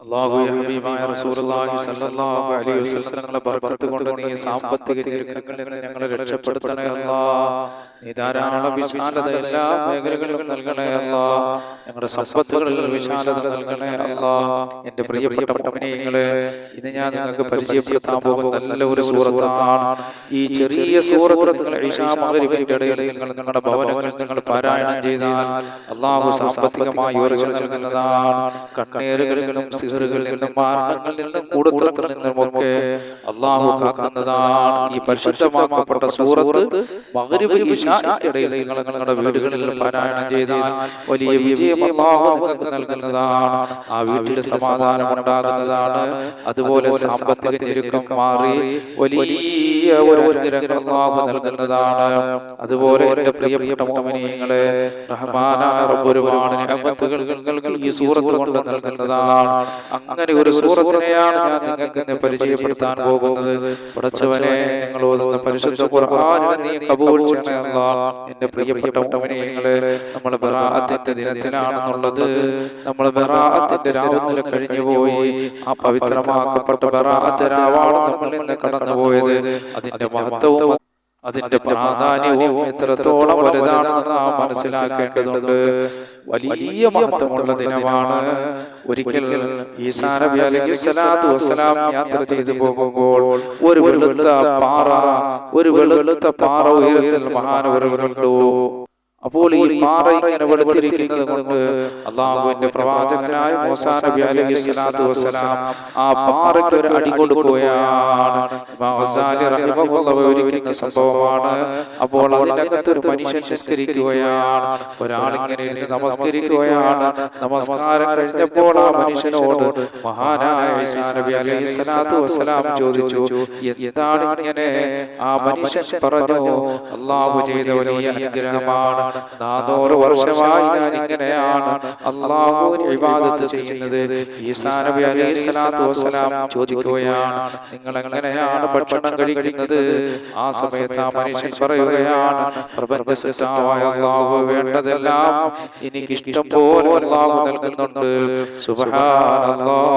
അള്ളാഹു ഹബീബായ റസൂലുള്ളാഹി സ്വല്ലല്ലാഹു അലൈഹി വസല്ലം തങ്ങളെ ബർക്കത്ത് കൊണ്ട് നീ സാമ്പത്തിക ഞെരുക്കങ്ങളിൽ നിന്ന് ഞങ്ങളെ രക്ഷപ്പെടുത്തണേ അല്ലാ. നീ ധാരാളം വിശാലത എല്ലാ മേഖലകളിലും നൽകണേ അല്ലാ. ഞങ്ങളുടെ സമ്പത്തുകളിൽ വിശാലത നൽകണേ അല്ലാ. എന്റെ പ്രിയപ്പെട്ട മുഅ്മിനീങ്ങളെ ഇന്ന് ഞാൻ നിങ്ങൾക്ക് പരിചയപ്പെടുത്താൻ പോകുന്ന നല്ല ഒരു സൂറത്താണ് ഈ ചെറിയ സൂറത്ത് നിങ്ങൾ ഇശാ ഇടയിൽ നിങ്ങൾ നിങ്ങളുടെ ഭവനങ്ങളിൽ നിങ്ങൾ പാരായണം ചെയ്താൽ അള്ളാഹു സാമ്പത്തികമായി ഉയർച്ച നൽകുന്നതാണ്. നിന്നും സിഹറുകളിൽ നിന്നും മാരണങ്ങളിൽ നിന്നും ഒക്കെ അള്ളാഹു കാക്കുന്നതാണ് ഈ പരിശുദ്ധമാക്കപ്പെട്ട സൂറത്ത്. മഗ്രിബ് ഇശാഇന്റെ ഇടയിൽ നിങ്ങൾ നിങ്ങളുടെ വീടുകളിൽ പാരായണം ചെയ്താൽ വലിയ വിജയം അള്ളാഹു നിങ്ങൾക്ക് നൽകുന്നതാണ്. ആ വീട്ടിൽ സമാധാനം ഉണ്ടാകുന്നതാണ്. അതുപോലെ സാമ്പത്തിക ഞെരുക്കം മാറി വലിയ ഒരു അനുഗ്രഹം അള്ളാഹു നൽകുന്നതാണ് അതുപോലെ എന്റെ പ്രിയപ്പെട്ട മോമിനിയങ്ങളെ റഹ്മാനായ റബ്ബ് ഒരുപാട് നിഅമത്തുകൾ ഈ സൂറത്ത് കൊണ്ട് നൽകുന്നതാണ്. അങ്ങനെ ഒരു സൂറത്തിനെയാണ് ഞാൻ നിങ്ങൾക്ക് പരിചയപ്പെടുത്താൻ പോകുന്നത്. പടച്ചവനെ നിങ്ങൾ ഓതുന്ന പരിശുദ്ധ ഖുർആനിനെ നീ കബൂൽ ചെയ്യണേ അല്ലാഹ് എന്റെ പ്രിയപ്പെട്ട മോമിനിയങ്ങളെ നമ്മൾ ബറാഅത്തിന്റെ ദിനത്തിലാണെന്നുള്ളത്. നമ്മൾ ബറാഅത്തിന്റെ രാവുന്നിൽ കഴിഞ്ഞു പോയി ആ പവിത്രമാക്കപ്പെട്ട ബറാഅത്ത് രാവാണ് നമ്മൾ ഇന്ന് കടന്നുപോയത്. അതിന്റെ മഹത്വവും അതിന്റെ പ്രാധാന്യവും എത്രത്തോളം വലുതാണെന്ന് നാം മനസ്സിലാക്കേണ്ടതുണ്ട്. വലിയ മഹത്വമുള്ള ദിനമാണ് ഒരിക്കൽ ഈസാ നബി അലൈഹി സ്വലാത്തു വസ്സലാം യാത്ര ചെയ്തു പോകുമ്പോൾ ഒരു വെളുത്ത പാറ ഒരു വെളുത്ത പാറ ഉയരത്തിൽ മഹാനവറുകൾ കണ്ടു. അപ്പോൾ ഈ പാറ ഇങ്ങനെ വെളുത്തിരിക്കുന്നത് കൊണ്ട് അള്ളാഹുവിന്റെ പ്രവാചകനായ മൂസാ നബി അലൈഹി സ്വലാത്തു വസ്സലാം ആ പാറയ്ക്ക് ഒരു അടി കൊടുക്കുകയാണ്. വിവരിക്കുന്ന സംഭവമാണ്. അപ്പോൾ അതിനകത്ത് ഒരു മനുഷ്യൻ നിസ്കരിക്കുകയാണ്. ഒരാളിങ്ങനെ നമസ്കരിക്കുകയാണ്. നമസ്കാരം കഴിഞ്ഞപ്പോൾ ആ മനുഷ്യനോട് മഹാനായ നബി അലൈഹി സ്വലാത്തു വസ്സലാം ചോദിച്ചു എന്താണ് ഇങ്ങനെ ആ മനുഷ്യൻ പറഞ്ഞു അള്ളാഹു ചെയ്ത വലിയ അനുഗ്രഹമാണ്. നാനൂറ് വർഷമായി ഞാൻ ഇങ്ങനെയാണ് അള്ളാഹുവിന് ഇബാദത്ത് ചെയ്യുന്നത്. ഈസാനബി അലൈഹി സ്വലാത്തു ചോദിക്കുകയാണ് നിങ്ങൾ എങ്ങനെയാണ് ഭക്ഷണം കഴിക്കുന്നത്? ആ സമയത്ത് ആ മനുഷ്യൻ പറയുകയാണ് പ്രപഞ്ച സൃഷ്ടാവായ അള്ളാഹു വേണ്ടതെല്ലാം എനിക്ക് ഇഷ്ടം പോലെ അള്ളാഹു നൽകുന്നുണ്ട്. സുബ്ഹാനല്ലാഹ്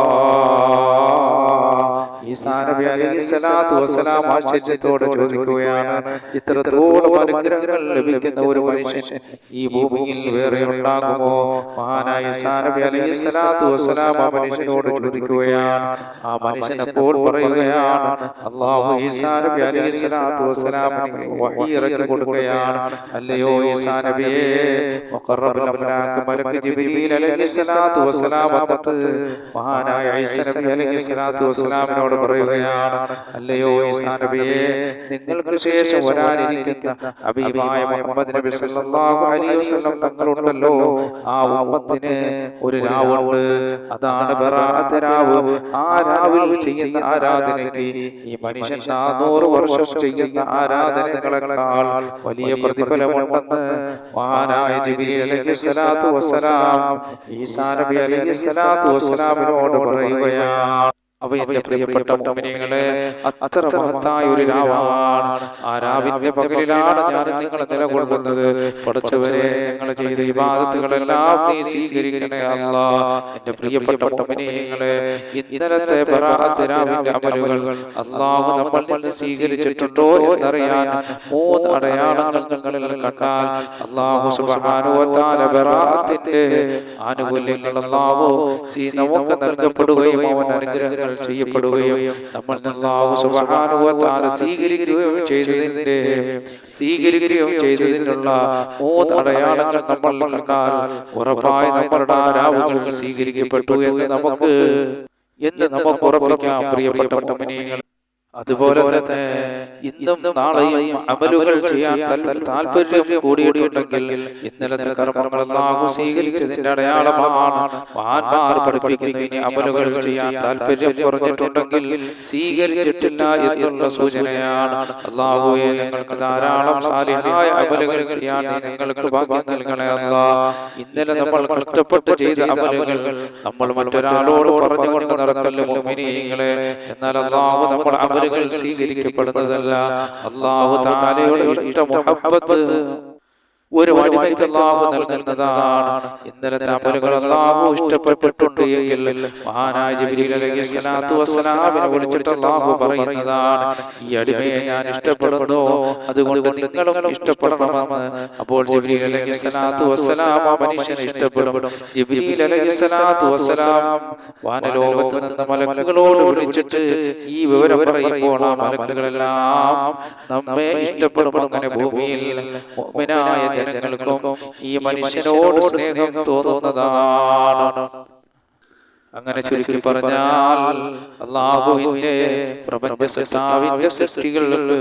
ഈസാ നബി അലൈഹി സ്വലാത്തു വസ്സലാം ആശ്ചര്യത്തോടെ ചോദിക്കുകയാണ് ഇത്രത്തോളം അനുഗ്രഹങ്ങൾ ലഭിക്കുന്ന ഒരു മനുഷ്യൻ ഈ ഭൂമിയിൽ വേറെ ഉണ്ടാകുമോ? മഹാനായ ഈസാ നബി അലൈഹി സ്വലാത്തു വസ്സലാം ആ മനുഷ്യനോട് ചോദിക്കുകയാണ് ആ മനുഷ്യൻ അപ്പോൾ പറയുകയാണ് അള്ളാഹു ഈസാ നബി അലൈഹി സ്വലാത്തു വസ്സലാമിന് വഹി ഇറക്കി കൊടുക്കുകയാണ് അല്ലയോ ഈസാ നബിയെ മുഖറബ് അംലാക്ക് മലക്ക് ജിബ്രീൽ അലൈഹി സ്വലാത്തു വസ്സലാം വന്നിട്ട് മഹാനായ ഈസാ നബി അലൈഹി സ്വലാത്തു വസ്സലാമിനോട് പറയുകയാണ് അല്ലയോ ഈസാ നബിയെ നിങ്ങൾക്ക് ശേഷം വരാനിരിക്കുന്ന അബീബായ മുഹമ്മദ് നബി സല്ലല്ലാഹു അലൈഹി വസല്ലം തങ്ങളുണ്ടല്ലോ. ആ ഉമ്മത്തിന് ഒരു രാവുണ്ട്. അതാണ് ബറാഅത്ത് രാവ്. ആ രാവിൽ ചെയ്യുന്ന ആരാധനയ്ക്ക് ഈ മനുഷ്യൻ നാനൂറ് വർഷം ചെയ്യുന്ന ആരാധനകളെക്കാൾ വലിയ പ്രതിഫലമുണ്ടെന്ന് മഹാനായ ജിബ്രീൽ അലൈഹി സ്വലാത്തു വസ്സലാം ഈസാ നബി അലൈഹി സ്വലാത്തു വസ്സലാമിനോട് പറയുകയാണ്. എന്റെ പ്രിയപ്പെട്ട മോമിനികളെ അത്ര മഹത്തായ ഒരു രാവാണ്. ആ രാവിന്റെ പകലിലാണ് ഞാൻ നിങ്ങളെ നിലകൊള്ളുന്നത്. പഠിച്ചവരെ ഞങ്ങൾ ചെയ്ത ഇബാദത്തുകളെല്ലാം നീ സ്വീകരിക്കണേ അല്ല എന്റെ പ്രിയപ്പെട്ട മോമിനികളെ ഇന്നലത്തെ രാവിന്റെ അമലുകൾ അള്ളാഹു നമ്മൾ നിന്ന് സ്വീകരിച്ചിട്ടുണ്ടോ എന്നറിയാൻ മൂന്ന് അടയാളങ്ങൾ നിങ്ങളിൽ കണ്ടാൽ അള്ളാഹു സുബാനുവത്താല ബറാഅത്തിന്റെ ആനുകൂല്യങ്ങൾ അള്ളാഹു നമുക്ക് നൽകപ്പെടുകയും അവൻ അനുഗ്രഹങ്ങൾ ചെയ്യപ്പെടുകയും നമ്മൾ സ്വീകരിക്കുകയും ചെയ്തതിന്റെ സ്വീകരിക്കുകയും ചെയ്തതിനുള്ള മൂന്ന് അടയാളങ്ങൾ നമ്മൾ കണ്ടാൽ ഉറപ്പായി നമ്മളുടെ ആരാവുകൾ സ്വീകരിക്കപ്പെട്ടു എന്ന് നമുക്ക് എന്ന് നമുക്ക് ഉറപ്പിക്കാം പ്രിയപ്പെട്ട അതുപോലെ തന്നെ ഇന്നും നാളെയും അമലുകൾ ചെയ്യാൻ താല്പര്യം കൂടിയിട്ടുണ്ടെങ്കിൽ ഇന്നലത്തെ കർമ്മങ്ങൾ അല്ലാഹു സ്വീകരിച്ചതിന്റെ അടയാളമാണ്. മഹാന്മാർ പഠിപ്പിക്കുന്ന ഇനി അമലുകൾ ചെയ്യാൻ താല്പര്യം കുറഞ്ഞിട്ടുണ്ടെങ്കിൽ സ്വീകരിച്ചിട്ടില്ല എന്നുള്ള സൂചനയാണ് അള്ളാഹുയെ ഞങ്ങൾക്ക് ധാരാളം സാലിഹായ അമലുകൾ ചെയ്യാൻ നിങ്ങൾക്ക് ഞങ്ങൾക്ക് ഭാഗ്യം നൽകണേ അല്ലാ ഇന്നലെ നമ്മൾ കഷ്ടപ്പെട്ട് ചെയ്ത അമലുകൾ നമ്മൾ മറ്റൊരാളോട് പറഞ്ഞുകൊണ്ട് നടക്കല്ലോ എന്നാൽ അള്ളാഹു നമ്മൾ അമലുകൾ സ്വീകരിക്കപ്പെടുന്നതല്ല. അള്ളാഹു താലയുടെ ഇഷ്ട മുഹബത്ത് ഒരു അടിമയ്ക്ക് അള്ളാഹു നൽകുന്നതാണ്. ഇന്നലത്തെ അമലുകൾ അള്ളാഹു ഇഷ്ടപ്പെട്ടിട്ടുണ്ട് എങ്കിൽ മഹാനായ ജിബ്രീൽ അലൈഹി സ്വലാത്തു വസ്സലാമിനെ വിളിച്ചിട്ട് അള്ളാഹു പറയുന്നതാണ്. ഈ അടിമയെ ഞാൻ ഇഷ്ടപ്പെടുന്നു. അതുകൊണ്ട് നിങ്ങളും ഇഷ്ടപ്പെടണമെന്ന് അപ്പോൾ ജിബ്രീൽ അലൈഹി സ്വലാത്തു വസ്സലാം ആ മനുഷ്യനെ ഇഷ്ടപ്പെടും. ജിബ്രീൽ അലൈഹി സ്വലാത്തു വസ്സലാം വാനലോകത്ത് നിന്ന് മലക്കുകളോട് വിളിച്ചിട്ട് ഈ വിവരം പറയുമ്പോൾ ആ മലക്കുകളെല്ലാം നമ്മെ ഇഷ്ടപ്പെടും. അങ്ങനെ ഭൂമിയിൽ മുഅ്മിനായ ജനങ്ങൾക്കും ഈ മനുഷ്യനോട് സ്നേഹം തോന്നുന്നതാണ്. അങ്ങനെ ചുരുക്കി പറഞ്ഞാൽ അള്ളാഹുവിന്റെ പ്രപഞ്ച സൃഷ്ടാവിന്റെ സൃഷ്ടികൾക്ക്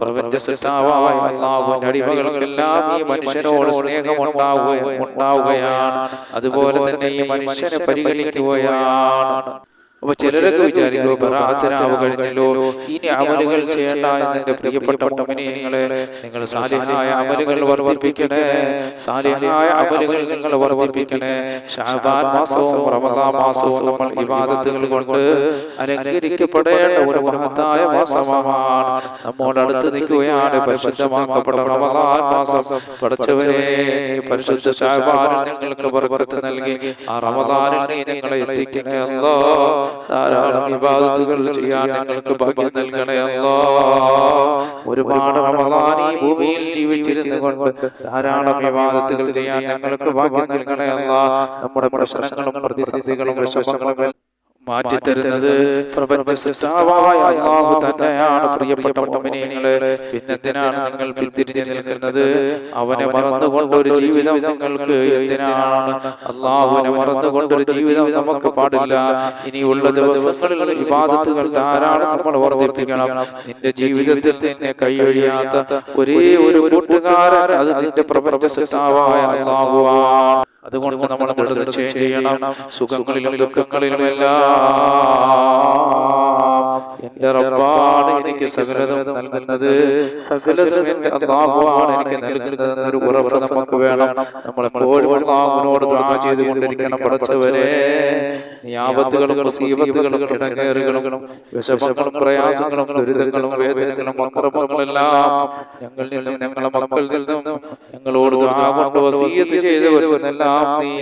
പ്രപഞ്ച സൃഷ്ടാവായ അള്ളാഹുവിന്റെ അടിമകൾക്കെല്ലാം ഈ മനുഷ്യനോട് സ്നേഹം ഉണ്ടാവുക ഉണ്ടാവുകയാണ്. അതുപോലെ തന്നെ ഈ മനുഷ്യനെ പരിഗണിക്കുകയാണ്. അപ്പൊ ചിലരൊക്കെ വിചാരിക്കോ ബറാത്തിനാവ് കഴിഞ്ഞല്ലോ ഇനി അമലുകൾ ചെയ്യേണ്ട എന്നെ പ്രിയപ്പെട്ട മുഅ്മിനീങ്ങളെ നിങ്ങൾ സാലിഹായ അമലുകൾ വർദ്ധിപ്പിക്കണേ സാലിഹായ അമലുകൾ നിങ്ങൾ വർദ്ധിപ്പിക്കണേ ഷാബാൻ മാസവും റമദാ മാസവും നമ്മൾ വിവാദത്തുകൾ കൊണ്ട് അലങ്കരിക്കപ്പെടേണ്ട ഒരു മഹത്തായ മാസമാണ്. നമ്മോട് അടുത്ത് നിൽക്കുകയാണ് പരിശുദ്ധമാക്കപ്പെട്ട റമദാൻ മാസം. പഠിച്ചവരെ പരിശുദ്ധ ഷാബാനിൽ നിങ്ങൾക്ക് ബർക്കത്ത് നൽകി. ആ റമദാനിൽ നിങ്ങളെ എത്തിക്കണേ അല്ലോ ധാരാളം വിവാദത്തുകൾ ചെയ്യാൻ ഞങ്ങൾക്ക് ഭാഗ്യം നൽകണേ അല്ലോ. ഒരുപാട് റമദാൻ ഈ ഭൂമിയിൽ ജീവിച്ചിരുന്നു കൊണ്ട് ധാരാളം വിവാദത്തുകൾ ചെയ്യാൻ ഞങ്ങൾക്ക് ഭാഗ്യം നൽകണേ അല്ലോ. നമ്മുടെ പ്രശ്നങ്ങളും പ്രതിസന്ധികളും വിഷമങ്ങളും മാറ്റിത്തരുന്നത് അള്ളാഹു തന്നെയാണ് പ്രിയപ്പെട്ട മുഅ്മിനീങ്ങളെ പിന്നെന്തിനാണ് നിങ്ങൾ പിന്തിരിഞ്ഞു നിൽക്കുന്നത്? അവനെ മറന്നുകൊണ്ട് ജീവിതം നിങ്ങൾക്ക് എന്തിനാണ്? അള്ളാഹുവിനെ മറന്നുകൊണ്ട് ജീവിതം നമുക്ക് പാടില്ല. ഇനിയുള്ള ദിവസങ്ങളിൽ വിവാദത്തുകൾ ധാരാളം നമ്മൾ വർദ്ധിപ്പിക്കണം നിന്റെ ജീവിതത്തിൽ നിന്നെ കൈയൊഴിയാത്ത ഒരേ ഒരു കൂട്ടുകാരൻ അത് നിന്റെ പ്രപഞ്ച അള്ളാഹുവാണ്. അതുകൊണ്ട് നമ്മൾ ദൃഢനിശ്ചയം ചെയ്യണം. സുഖങ്ങളിലും ദുഃഖങ്ങളിലും എല്ലാം എന്റെ റബ്ബാണ് എനിക്ക് സകലതും നൽകുന്നത്. സകലതും എന്റെ അള്ളാഹുവാണ് എനിക്ക് നൽകുന്നത് എന്നൊരു ഉറപ്പ് നമുക്ക് വേണം. നമ്മൾ എപ്പോഴും അള്ളാഹുവിനോട് ദുആ ചെയ്തുകൊണ്ടിരിക്കണം പഠിച്ചവരെ. നീ ആപത്തുകളും മുസീബത്തുകളും ഇടങ്ങേറുകളും വിഷമങ്ങളും പ്രയാസങ്ങളും ദുരിതങ്ങളും വേദനകളും അക്രമങ്ങളെല്ലാം ഞങ്ങളിൽ നിന്നും ഞങ്ങളെ മക്കളിൽ നിന്നും ഞങ്ങളോട് ദുആ കൊണ്ട് വസീയത്ത് ചെയ്തവരുമെന്നെല്ലാം നീ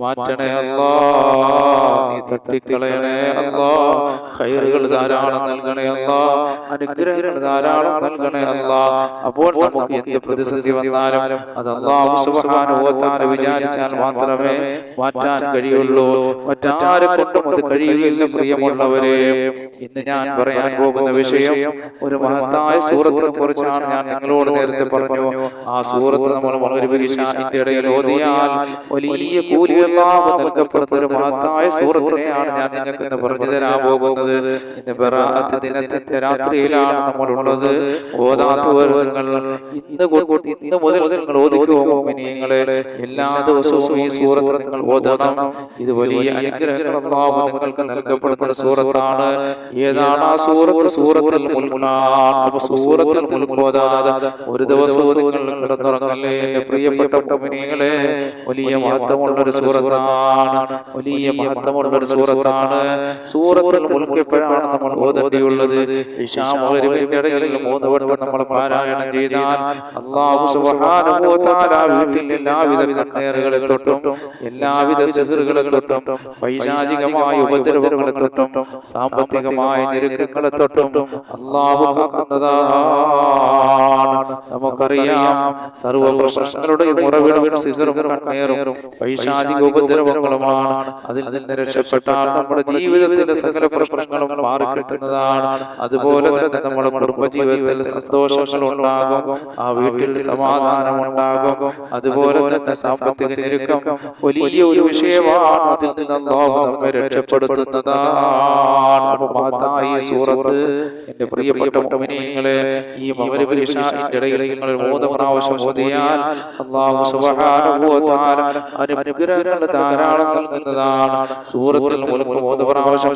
മാറ്റണേ അല്ലാ. നീ തട്ടിക്കളയണേ അല്ലാ. ഖൈറുകൾ ധാരാളം നൽകണേ അല്ലാ. അനുഗ്രഹങ്ങൾ ധാരാളം നൽകണേ അല്ലാ. അപ്പോൾ നമുക്ക് എന്ത് പ്രതിസന്ധി വന്നാലും അത് തആല വിചാരിച്ചാൽ മാത്രമേ മാറ്റാൻ കഴിയുള്ളൂ. മറ്റാരെ കൊണ്ടും അത് കഴിയുകയില്ല പ്രിയമുള്ളവരെ. ഇന്ന് ഞാൻ പറയാൻ പോകുന്ന വിഷയം ഒരു മഹത്തായ സൂറത്തിനെ കുറിച്ചാണ് ഞാൻ നിങ്ങളോട് നേരത്തെ പറഞ്ഞു. ആ സൂറത്ത് നമ്മൾ വളരെ ഇടയിൽ ഓതിയാൽ വലിയ കൂലി അല്ലാഹു നൽകപ്പെടുന്ന ഒരു മഹത്തായ സൂറത്തിനെയാണ് ഞാൻ നിങ്ങൾക്ക് ഇന്ന് പറഞ്ഞു തരാൻ പോകുന്നത്. ഇന്ന് ബറാഅത്ത് ദിനത്തിന്റെ രാത്രിയിലാണ് നമ്മൾ ഉള്ളത് ഓതാത്ത നിങ്ങൾ ഇന്ന് ഇന്ന് മുതൽ നിങ്ങൾ ഓദിക്കുമോ നിങ്ങളെ എല്ലാ ദിവസവും ഈ സൂറത്ത് നിങ്ങൾ ഓതണം. ഇത് വലിയ അനുഗ്രഹങ്ങൾ അല്ലാഹു നിങ്ങൾക്ക് നൽകപ്പെടുന്ന ഒരു സൂറത്താണ്. ഏതാണ് ആ സൂറത്ത്? സൂറത്തിൽ മുൽക്കാണ് സൂറത്തിൽ മുൽക്കോതാതെ ഒരു ദിവസവും നിങ്ങൾ കിടന്നുറങ്ങല്ലേ? പ്രിയപ്പെട്ട വലിയ മഹത്വമുള്ള ഒരു സൂറത്താണ്. വലിയ മഹത്വമുള്ള ഒരു സൂറത്താണ്. സൂറത്തിൽ മുൽക്കെപ്പോഴാണ് നമ്മൾ ഓതേണ്ടിയുള്ളത്. ഇശാ മഗ്രിബിന്റെ ഇടയിൽ മൂന്ന് വട്ടം നമ്മൾ പാരായണം ചെയ്താൽ അല്ലാഹു സുബ്ഹാനഹു വ തആല വീട്ടിൽ എല്ലാവിധ കണ്ണേറുകളെ തൊട്ടും എല്ലാവിധ സിഹറുകളെ തൊട്ടും പൈശാചികമായ ഉപദ്രവങ്ങളെ തൊട്ടും സാമ്പത്തികമായ ഞെരുക്കങ്ങളെ തൊട്ടും അള്ളാഹു നമുക്കറിയാം സർവ പ്രശ്നങ്ങളുടെ ഉറവിടം സിഹറും കണ്ണേറും പൈശാചിക ഉപദ്രവങ്ങളുമാണ്. അതിൽ നിന്ന് രക്ഷപ്പെട്ടാൽ നമ്മുടെ ജീവിതത്തിലെ സകല പ്രശ്നങ്ങളും മാറിക്കിട്ടുന്നതാണ് അതുപോലെ തന്നെ നമ്മുടെ കുടുംബജീവിതത്തിൽ സന്തോഷങ്ങൾ ഉണ്ടാകും ആ വീട്ടിൽ സമാധാനം ഉണ്ടാകും അതുപോലെ തന്നെ സാമ്പത്തിക ഞെരുക്കം വലിയ ഒരു വിഷയമാണ്. അതിൽ നിന്ന് നമ്മെ രക്ഷപ്പെടുത്തുന്നതാണ്. സൂറത്ത് എന്റെ പ്രിയപ്പെട്ട മുഅ്മിനീങ്ങളെ ഈ ഇടയിൽ നിങ്ങൾ മൂന്ന് പ്രാവശ്യം ഓതിയാൽ അല്ലാഹു സുബ്ഹാനഹു വ തആല അനുഗ്രഹങ്ങൾ ധാരാളം നൽകുന്നതാണ് സൂറത്തിൽ മുൽക്ക് മൂന്ന്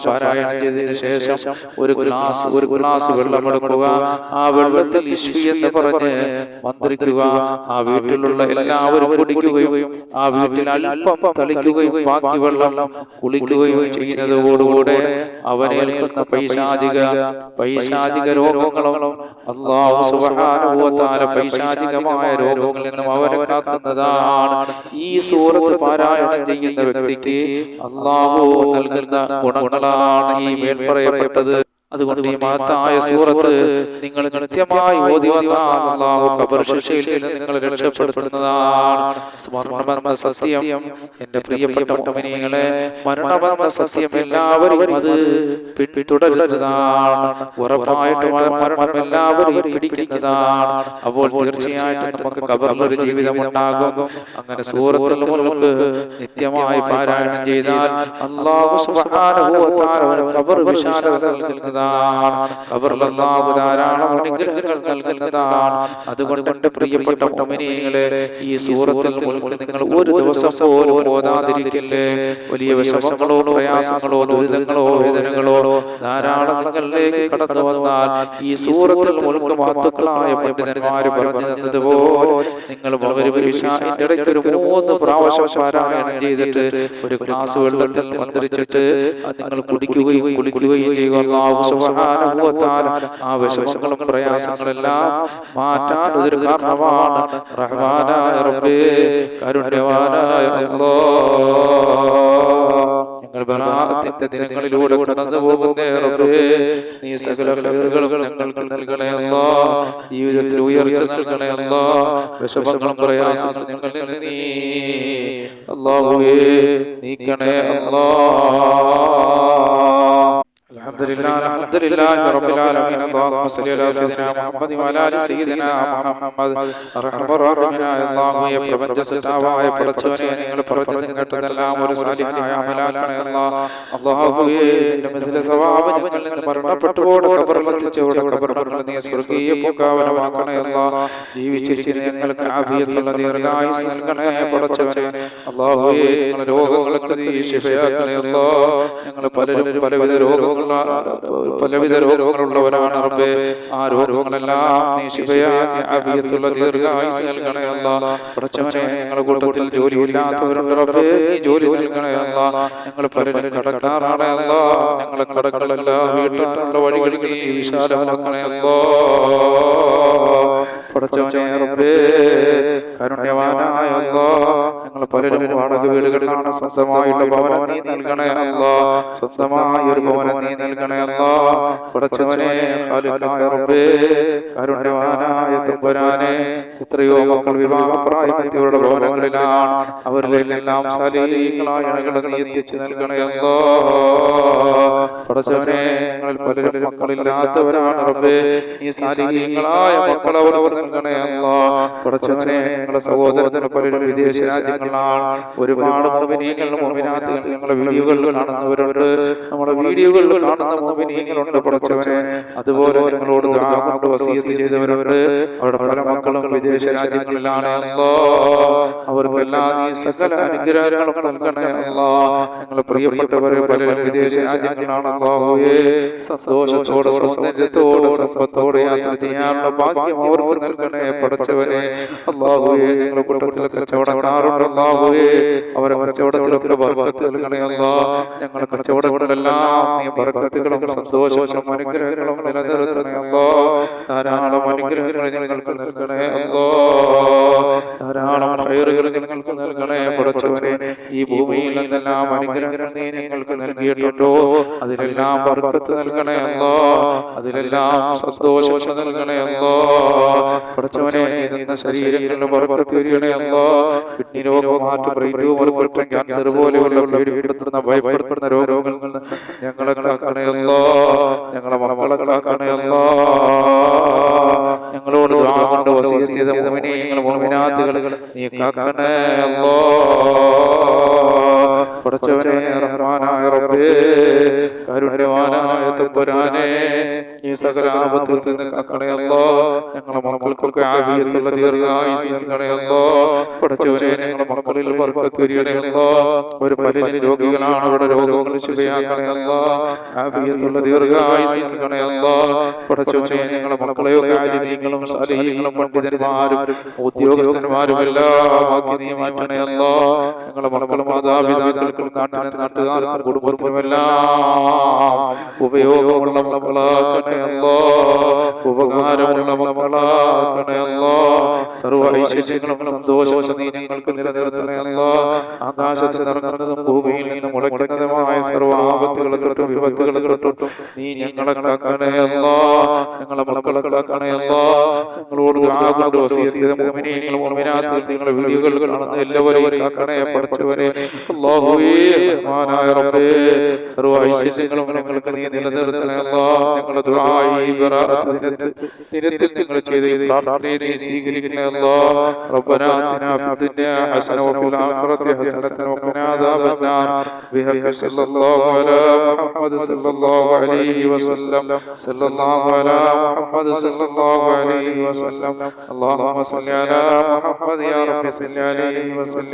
പാരായണം ചെയ്തതിനു ശേഷം ഒരു ഗ്ലാസ് ഒരു ഗ്ലാസ് വെള്ളമെടുക്കുക ആ വെള്ളത്തിൽ ഇഷ്വി എന്ന് പറഞ്ഞ് മന്ത്രിക്കുക ആ വീട്ടിലുള്ള എല്ലാവരും കുടിക്കുകയും ആ വീട്ടിൽ അല്പം തളിക്കുകയും ബാക്കി വെള്ളം കുളിക്കുകയും ചെയ്യുന്നതോടുകൂടെ അവനേൽക്കുന്ന പൈശാചിക പൈശാചിക രോഗങ്ങളും അള്ളാഹു സുബ്ഹാനഹു വ തആല പൈശാചികമായ രോഗങ്ങളിൽ നിന്നും അവരെ കാക്കുന്നതാണ്. ഈ സൂറത്ത് പാരായണം ചെയ്യുന്ന വ്യക്തിക്ക് അള്ളാഹു നൽകുന്ന ഗുണങ്ങളാണ് ഈ മേൽപ്പറയപ്പെട്ടത്. അതുകൊണ്ട് ഈ മഹത്തായ സൂറത്ത് നിങ്ങൾ കൃത്യമായി ഓതി അള്ളാഹു ഖബർ ശിക്ഷയിൽ നിന്ന് നിങ്ങളെ രക്ഷപ്പെടുത്തുന്നതാണ്. സത്യം. എന്റെ പ്രിയപ്പെട്ട മുഅ്മിനീങ്ങളെ മരണമെന്ന സത്യം എല്ലാവരും അത് പിന്തുടരുന്നതാണ്. ഉറപ്പായിട്ടും മരണം എല്ലാവരും പിടിക്കുന്നതാണ്. അപ്പോൾ തീർച്ചയായിട്ടും നമുക്ക് ഖബറിൽ ഒരു ജീവിതം ഉണ്ടാകും അങ്ങനെ സൂറത്തിൽ നമുക്ക് നിത്യമായി പാരായണം ചെയ്താൽ അള്ളാഹു സുബ്ഹാനഹു വ തആല ഖബർ വിശാലത നൽകുന്നതാണ്. പ്രിയപ്പെട്ട മുഅ്മിനീങ്ങളെ ഈ സൂറത്തിൽ നിങ്ങൾ ഒരു ദിവസം പോലും വലിയ വിഷമങ്ങളോ പ്രയാസങ്ങളോ ദുരിതങ്ങളോ വേദനകളോ ധാരാളം നിങ്ങളിലേക്ക് കടന്നു വന്നാൽ ഈ സൂറത്തിൽ മുഴുവൻ മഹത്തുക്കളായ പണ്ഡിതന്മാര് പറഞ്ഞു തന്നതുപോലെ നിങ്ങൾ ഇടയ്ക്ക് ഒരു മൂന്ന് പ്രാവശ്യം പാരായണം ചെയ്തിട്ട് ഒരു ഗ്ലാസ് വെള്ളത്തിൽ മന്ത്രിച്ചിട്ട് നിങ്ങൾ കുടിക്കുകയും കുളിക്കുകയും ചെയ്യുക. ആ വിഷമങ്ങളും പ്രയാസങ്ങളെല്ലാം മാറ്റാൻ ഒരു കാരണമാണ്. റഹ്മാനായ റബ്ബേ കരുണ്യവാനായ അല്ലാഹ്. ഞങ്ങൾ ബറാഅത്തിന്റെ ദിനങ്ങളിലൂടെ കടന്നു റബ്ബേ. നീ സകല ഫേറുകളും ഞങ്ങൾക്ക് നൽകണേ അല്ലാ. ജീവിതത്തിൽ ഉയർച്ച നൽകണേ അല്ലാ. വിഷമങ്ങളും പ്രയാസങ്ങളും ഞങ്ങളിൽ നീ അല്ലാഹുവേ നീക്കണേ അല്ലാ. الحمد لله الحمد لله رب العالمين اللهم صل على سيدنا محمد وعلى ال سيدنا محمد അർഹമ റഹീമനായ അല്ലാഹുവേ പ്രപഞ്ച സൃഷ്ടാവായ പടച്ചവനെ നിങ്ങൾ പറഞ്ഞതും കേട്ടതെല്ലാം ഒരു സാലിഹായ അമലാക്കണേ അല്ലാഹ് അല്ലാഹുവേ നിന്റെ മിഥില സവാബ് ഞങ്ങളിൽ നിന്ന് മരണപ്പെട്ടുപോടെ ഖബറിലെത്തിച്ചോടെ ഖബറിൽ നീ സ്വർഗീയ പൂങ്കാവനമാക്കണേ അല്ലാഹ് ജീവിച്ചിരിക്കുന്ന ഞങ്ങൾക്ക് ആഫിയത്തുള്ള ദീർഘായുസ് നൽകണേ പടച്ചവനെ അല്ലാഹുവേ ഞങ്ങളുടെ രോഗങ്ങൾക്ക് നീ ശിഫയാക്കണേ അല്ലാഹ് ഞങ്ങൾ പലരും പലവിധ രോഗങ്ങൾ പലവിധ രോഗങ്ങളുള്ളവരാണ് റബ്ബേ. ആ രോഗങ്ങളെല്ലാം ഞങ്ങളുടെ കൂട്ടത്തിൽ ജോലിയില്ലാത്തവരുണ്ട് റബ്ബേ. ജോലി ഞങ്ങൾ പലരും കടക്കാറാണ് അല്ലാ. ഞങ്ങളെ കടകളെല്ലാം വീട്ടിലുള്ള വഴികൾ നീ വിശാലമാക്കണേ അല്ലാ പടച്ചവനെ റബ്ബേ. പലരും വാടക വീടുകളിലാണ് സ്വന്തമായുള്ള ഭവനം നീ നൽകണേ അല്ലാ. സ്വന്തമായ ഒരു ഭവനം നീ നൽകണേ അല്ലാ. റബ്ബേ കരുണ്യവാനായ തമ്പുരാനെ എത്രയോ മക്കൾ വിവാഹ പ്രായത്തിലുള്ള ഭവനങ്ങളിലാണ്. അവരിലെല്ലാം സാലീകളായ ഇണകളെ എത്തിച്ചു നൽകണേ അല്ലാ. ഞങ്ങളിൽ പലരും മക്കളില്ലാത്തവരാണ് റബ്ബേ. ഈ ശാരീരികളായ മക്കൾ അവർ നൽകണേ അല്ലാ. പടച്ചവനെ ഞങ്ങളുടെ സഹോദരത്തിന് പലരും വിദേശ രാജ്യങ്ങളിലാണ് ഒരുപാട് മോമിനിയങ്ങളും മോമിനാത്തുകൾ ഞങ്ങളുടെ വീഡിയോകളിൽ കാണുന്നവരുണ്ട്. നമ്മുടെ വീഡിയോകളിൽ കാണുന്ന മോമിനിയങ്ങളുണ്ട് പുറച്ചവരെ അതുപോലെ നിങ്ങളോട് കൊണ്ട് വസീയത്ത് ചെയ്തവരുണ്ട്. അവരുടെ പല മക്കളും വിദേശ രാജ്യങ്ങളിലാണ്. അവർക്ക് അവർക്കെല്ലാം നീ സകല അനുഗ്രഹങ്ങളും നൽകണേ അല്ലാ ഞങ്ങൾ പ്രിയപ്പെട്ടവരെ പലരും വിദേശ രാജ്യങ്ങളിലാണ് അല്ലാഹുവേ സന്തോഷത്തോടെ സൗന്ദര്യത്തോടെ സമ്പത്തോടെ യാത്ര ചെയ്യാനുള്ള ഭാഗ്യം അവർക്ക് നൽകണേ പടച്ചവനെ. അല്ലാഹുവേ ഞങ്ങളുടെ കൂട്ടത്തിൽ കച്ചവടക്കാരുണ്ട് അല്ലാഹുവേ അവരെ കച്ചവടത്തിലൊക്കെ നൽകണേ അല്ലാ ഞങ്ങളുടെ കച്ചവടങ്ങളിലെല്ലാം നീ ബർക്കത്തുകളും സന്തോഷങ്ങളും അനുഗ്രഹങ്ങളും നിലനിർത്തണേ അല്ലാ ധാരാളം അനുഗ്രഹങ്ങൾ ഞങ്ങൾക്ക് നൽകണേ അല്ലോ ധാരാളം ഖൈറുകൾ ഞങ്ങൾക്ക് നൽകണേ പടച്ചവനെ ഈ ഭൂമിയിൽ നിന്നെല്ലാം അനുഗ്രഹങ്ങൾ നീ ഞങ്ങൾക്ക് നൽകിയിട്ടുണ്ടോ? അതിലെല്ലാം ബർക്കത്ത് നൽകണേ അല്ലോ അതിലെല്ലാം സന്തോഷം നൽകണേ അല്ലോ പുറച്ചവനെ നീ തന്ന ശരീരങ്ങളുടെ ബർക്കത്ത് വരികണേ അല്ലോ കിഡ്നി രോഗം മാറ്റം ബ്രെയിൻ ട്യൂമർ ക്യാൻസർ പോലെയുള്ള ഭയപ്പെടുത്തുന്ന രോഗങ്ങളിൽ നിന്ന് ഞങ്ങളെ കാക്കണേ ഞങ്ങളെ മക്കളെ കാക്കണേ അല്ലാ ഞങ്ങളോട് കൊണ്ട് വസീത് ചെയ്ത മുഅ്മിനീങ്ങൾ മുഅ്മിനാത്തുകൾ നീ കാക്കണേ അല്ലാ പടച്ചവനെ റഹ്മാനായ റബ്ബേ കരുണ്യവാനായ ഈ ആഫിയത്തുള്ള ഞങ്ങളുടെ മക്കളിൽ ഒരു രോഗികളാണ് അവിടെ രോഗങ്ങൾ ശുഭയാക്കണയല്ലോ ആഫിയത്തുള്ള ദീർഘായുസ് ഞങ്ങളുടെ മക്കളെയൊക്കെ ആലിമീങ്ങളും സലീങ്ങളും പണ്ഡിതന്മാരും ഉദ്യോഗസ്ഥന്മാരും എല്ലാം ഞങ്ങളുടെ മക്കളും മാതാപിതാക്കൾക്കും നാട്ടുകാർക്കും കുടുംബത്തിനുമെല്ലാം ഉപയോഗമുള്ള മക്കളാക്കണയല്ലോ ഉപകാരമുള്ള മക്കളാക്കണയല്ലോ സർവ ഐശ്വര്യങ്ങളും സന്തോഷവും നീ ഞങ്ങൾക്ക് നിലനിർത്തണയല്ലോ. ആകാശത്ത് നിറങ്ങുന്നതും ഭൂമിയിൽ നിന്ന് മുളയ്ക്കുന്നതുമായ സർവ ആപത്തുകളെ തൊട്ടും വിപത്തുകളെ തൊട്ടും നീ ഞങ്ങളെ കാക്കണയല്ലോ. ഞങ്ങളെ മക്കളെ കാക്കണയല്ലോ. ഞങ്ങളോട് ദുആ കൊണ്ട് വസീയത്ത് ചെയ്ത മുഅ്മിനീങ്ങൾ നിങ്ങളുടെ വീഡിയോകൾ കാണുന്ന എല്ലാവരെയും കാക്കണേ പഠിച്ചവരെ റഹ്മാനായ റബ്ബേ സർവ്വ ഐശ്വര്യങ്ങളും ഞങ്ങൾക്ക് നീ നിലനിർത്തണേ അല്ലാഹ് ഞങ്ങളുടെ ദുആ ഈ ബറാഅത്ത് ദിനത്തിൽ ദിനത്തിൽ നിങ്ങൾ ചെയ്ത ഈ പ്രാർത്ഥനയെ നീ സ്വീകരിക്കണേ അല്ലാഹ് റബ്ബനാ ആതിനാ ഫി ദുനിയാ ഹസന വഫിൽ ആഖിറതി ഹസനത വഖിനാ അദാബന്നാർ ബിഹഖ് സല്ലല്ലാഹു അലാ മുഹമ്മദ് സല്ലല്ലാഹു അലൈഹി വസല്ലം സല്ലല്ലാഹു അലാ മുഹമ്മദ് സല്ലല്ലാഹു അലൈഹി വസല്ലം اللهم صل على محمد يا رب صل عليه وسلم